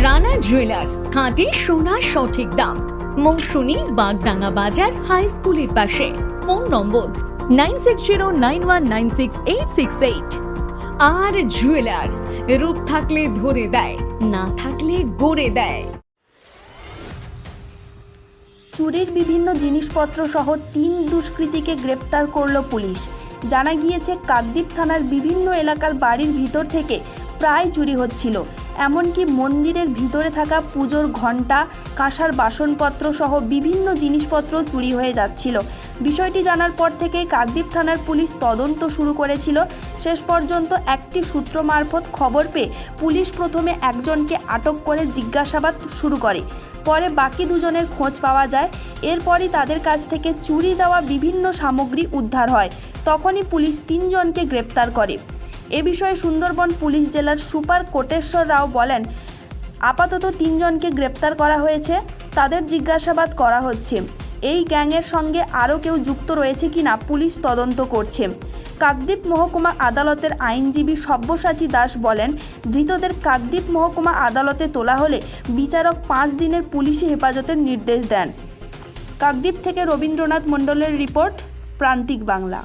Rana jewellers খাঁটি সোনার সঠিক দাম। মৌসুমী বাগডাঙ্গা বাজার হাই স্কুলের পাশে। Phone number nine six zero nine one nine six eight six eight আর জুয়েলার্স রূপ থাকলে ধরে দেয়, না থাকলে গড়ে দেয়। চুরির বিভিন্ন জিনিসপত্র সহ তিন দুষ্কৃতীকে গ্রেপ্তার করল পুলিশ। জানা গিয়েছে, কাকদ্বীপ থানার বিভিন্ন এলাকার বাড়ির ভিতর থেকে প্রায় চুরি হচ্ছিল। এমনকি মন্দিরের ভিতরে থাকা পুজোর ঘণ্টা, কাঁসার বাসনপত্র সহ বিভিন্ন জিনিসপত্র চুরি হয়ে যাচ্ছিল। বিষয়টি জানার পর থেকে কাকদ্বীপ থানার পুলিশ তদন্ত শুরু করেছিল। শেষ পর্যন্ত একটি সূত্র মারফত খবর পেয়ে পুলিশ প্রথমে একজনকে আটক করে জিজ্ঞাসাবাদ শুরু করে। পরে বাকি দুজনের খোঁজ পাওয়া যায়। এরপরই তাদের কাছ থেকে চুরি যাওয়া বিভিন্ন সামগ্রী উদ্ধার হয়। তখনই পুলিশ তিনজনকে গ্রেপ্তার করে। এ বিষয়ে সুন্দরবন পুলিশ জেলার সুপার কোটেশ্বর রাও বলেন, আপাতত তিনজনকে গ্রেপ্তার করা হয়েছে, তাদের জিজ্ঞাসাবাদ করা হচ্ছে। এই গ্যাংয়ের সঙ্গে আরও কেউ যুক্ত রয়েছে কিনা পুলিশ তদন্ত করছে। কাকদ্বীপ মহকুমা আদালতের আইনজীবী সব্যসাচী দাস বলেন, ধৃতদের কাকদ্বীপ মহকুমা আদালতে তোলা হলে বিচারক পাঁচ দিনের পুলিশি হেফাজতের নির্দেশ দেন। কাকদ্বীপ থেকে রবীন্দ্রনাথ মণ্ডলের রিপোর্ট, প্রান্তিক বাংলা।